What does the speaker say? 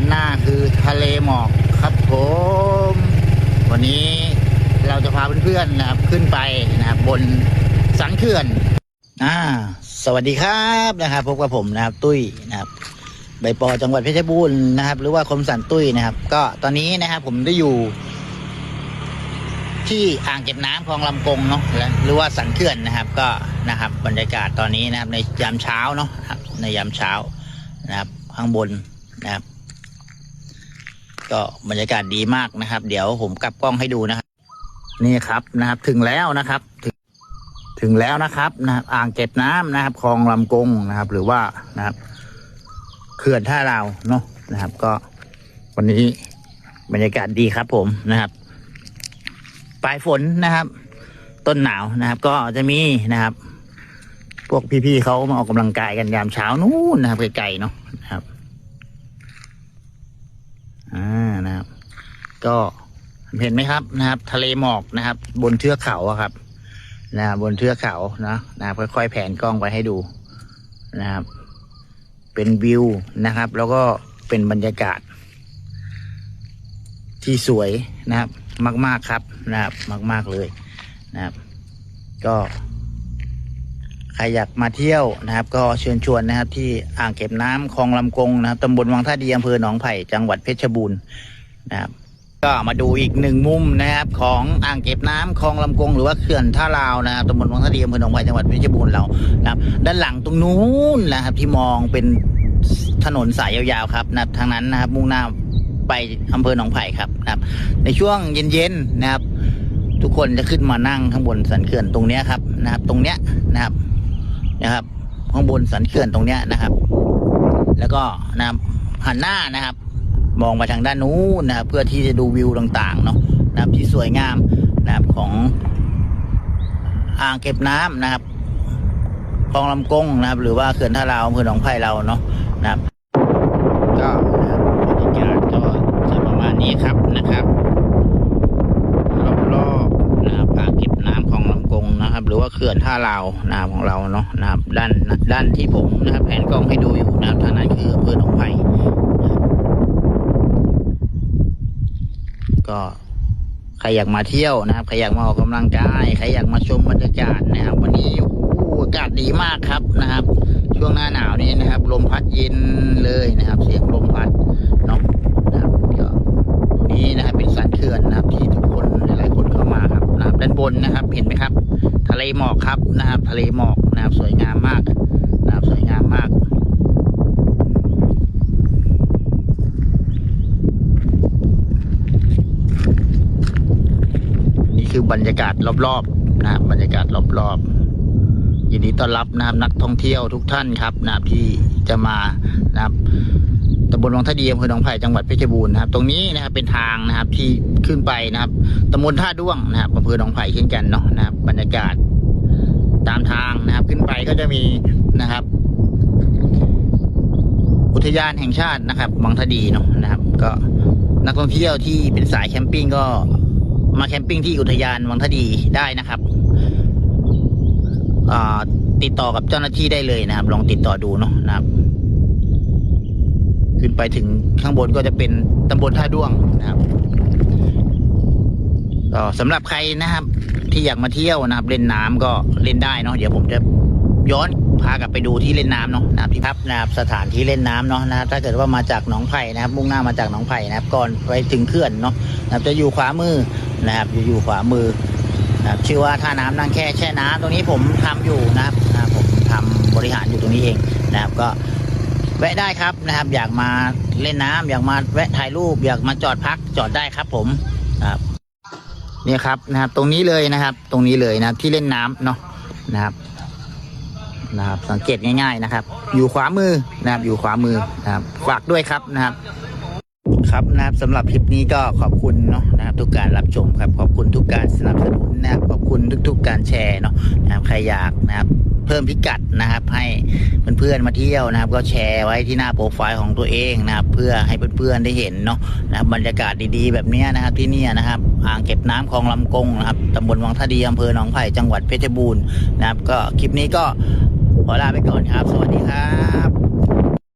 านหน้าคือทะเลหมอกครับผม วันนี้เราจะพาเพื่อนๆนะครับขึ้นไปนะครับบนสันเขื่อนอ่าสวัสดีครับนะครับพบกับผมนะครับตุ้ยนะครับใบปอจังหวัดเพชรบูรณ์นะครับ หรือว่าคมสันตุ้ยนะครับ ก็ตอนนี้นะครับผมได้อยู่ ที่อ่างเก็บน้ำคลองลำกงเนาะหรือว่าสันเขื่อนนะครับ ก็นะครับบรรยากาศตอนนี้นะครับ ในยามเช้าเนาะในยามเช้านะครับ ข้างบนนะครับ ก็บรรยากาศดีมากนะครับ เดี๋ยวผมกลับกล้องให้ดูนะครับ นี่ครับนะครับ ถึงแล้วนะครับ ถึงถึงแล้วนะครับนะครับ อ่างเก็บน้ำนะครับคลองลำกงนะครับ หรือว่านะครับเขื่อนท่าลาเนาะนะครับ ก็วันนี้บรรยากาศดีครับ ผมนะครับปลายฝนนะครับ ต้นหนาวนะครับ ก็จะมีนะครับ พวกพี่ๆเขามาออกกำลังกายกันยามเช้านู่นนะครับไกลๆเนาะนะครับ อ่านะครับ ก็เห็นไหมครับนะครับ ทะเลหมอกนะครับ บนเทือกเขาครับนะครับบนเทือกเขานะนะครับค่อยๆแผนกล้องไปให้ดูนะครับ เป็นวิวนะครับ แล้วก็เป็นบรรยากาศ ที่สวยนะครับ มาก ๆครับนะครับ มาก ๆเลยนะครับ ก็ ใครอยากมาเที่ยวนะครับ ก็เชิญชวนนะครับ ที่อ่างเก็บน้ำคลองลำกงนะครับตำบลวังท่าดีอำเภอหนองไผ่จังหวัดเพชรบูรณ์นะครับก็มาดูอีกหนึ่งมุมนะครับ ของอ่างเก็บน้ำคลองลำกง หรือว่าเขื่อนท่าลาวนะครับตำบลวังท่าดีอำเภอหนองไผ่จังหวัดเพชรบูรณ์เรานะครับ ด้านหลังตรงนู้นนะครับ ที่มองเป็นถนนสายยาวๆครับนะครับทางนั้นนะครับ มุ่งหน้าไปอำเภอหนองไผ่ครับนะครับ ในช่วงเย็นๆนะครับ ทุกคนจะขึ้นมานั่งข้างบนสันเขื่อนตรงเนี้ยครับนะครับ ตรงเนี้ยนะครับ นะครับ ข้างบนสันเขื่อนตรงเนี้ยนะครับ แล้วก็นะครับหันหน้านะครับ มองไปทางด้านนู้นนะครับ เพื่อที่จะดูวิวต่างๆเนาะนะครับที่สวยงามนะครับของอ่างเก็บน้ำนะครับคลองลำกงนะครับ หรือว่าเขื่อนท่าลาวอำเภอหนองไผ่เราเนาะนะครับ ก็นะครับบรรยากาศก็จะประมาณนี้ครับนะครับ รอบๆนะครับอ่างเก็บน้ำของลำกงนะครับ หรือว่าเขื่อน ท่าลาวนะครับของเราเนาะนะครับด้านด้านที่ผมนะครับแผนกล้องให้ดูอยู่นะครับทางนั้นคืออำเภอหนองไผ่ก็ใครอยากมาเที่ยวนะครับใครอยากมาออกกำลังกายใครอยากมาชมบรรยากาศนะครับ วันนี้โอ้โหอากาศดีมากครับนะครับ ช่วงหน้าหนาวนี้นะครับ ลมพัดเย็นเลยนะครับ เสียง เลหมอกครับนะครับทะเลหมอกนะครับสวยงามมากนะครับสวยงามมากนี่คือบรรยากาศรอบๆนะครับบรรยากาศรอบๆยินดีต้อนรับนะครับนักท่องเที่ยวทุกท่านครับนะครับที่จะมานะครับ ตำบลวังท่าดีอำเภอหนองไผ่จังหวัดเพชรบูรณ์นะครับ ตรงนี้นะครับเป็นทางนะครับที่ขึ้นไปนะครับตำบลท่าด้วงนะครับอำเภอหนองไผ่เช่นกันเนาะนะครับ บรรยากาศตามทางนะครับ ขึ้นไปก็จะมีนะครับ อุทยานแห่งชาตินะครับวังท่าดีเนาะนะครับ ก็นักท่องเที่ยวที่เป็นสายแคมปิ้งก็มาแคมปิ้งที่อุทยานวังท่าดีได้นะครับติดต่อกับเจ้าหน้าที่ได้เลยนะครับ ลองติดต่อดูเนาะนะครับ ขึ้นไปถึงข้างบนก็จะเป็นตำบลท่าด้วงนะครับก็สำหรับใครนะครับ ที่อยากมาเที่ยวนะครับ เล่นน้ำก็เล่นได้เนาะเดี๋ยวผมจะย้อนพากลับไปดูที่เล่นน้ำเนาะนะครับที่พับนะครับสถานที่เล่นน้ำเนาะนะครับถ้าเกิดว่ามาจากหนองไผ่นะครับ มุ่งหน้ามาจากหนองไผ่นะครับ ก่อนไปถึงเขื่อนเนาะนะครับจะอยู่ขวามือนะครับอยู่อยู่ขวามือนะครับชื่อว่าท่าน้ำนางแค่แช่น้ำตรงนี้ผมทำอยู่นะครับนะครับผมทำบริหารอยู่ตรงนี้เองนะครับ ก็ แวะได้ครับนะครับ อยากมาเล่นน้ำอยากมาแวะถ่ายรูป อยากมาจอดพักจอดได้ครับ ผมครับนี่ครับนะครับ ตรงนี้เลยนะครับ ตรงนี้เลยนะที่เล่นน้ำเนาะนะครับนะครับ สังเกตง่าย ๆนะครับ อยู่ขวามือนะครับ อยู่ขวามือนะครับฝากด้วยครับนะครับครับนะครับสำหรับคลิปนี้ก็ขอบคุณเนาะนะครับ ทุกการรับชมครับ ขอบคุณทุกการสนับสนุนนะครับขอบคุณทุกๆการแชร์เนาะนะครับใครอยากนะครับ เพิ่มพิกัดนะครับ ให้เพื่อนๆมาเที่ยวนะครับ ก็แชร์ไว้ที่หน้าโปรไฟล์ของตัวเองนะครับ เพื่อให้เพื่อนๆได้เห็นเนาะนะครับบรรยากาศดีๆ แบบนี้นะครับที่นี่นะครับ อ่างเก็บน้ำคลองลำกงนะครับตำบลวังท่าดีอำเภอหนองไผ่จังหวัดเพชรบูรณ์นะครับ ก็คลิปนี้ก็ขอลาไปก่อนครับ สวัสดีครับ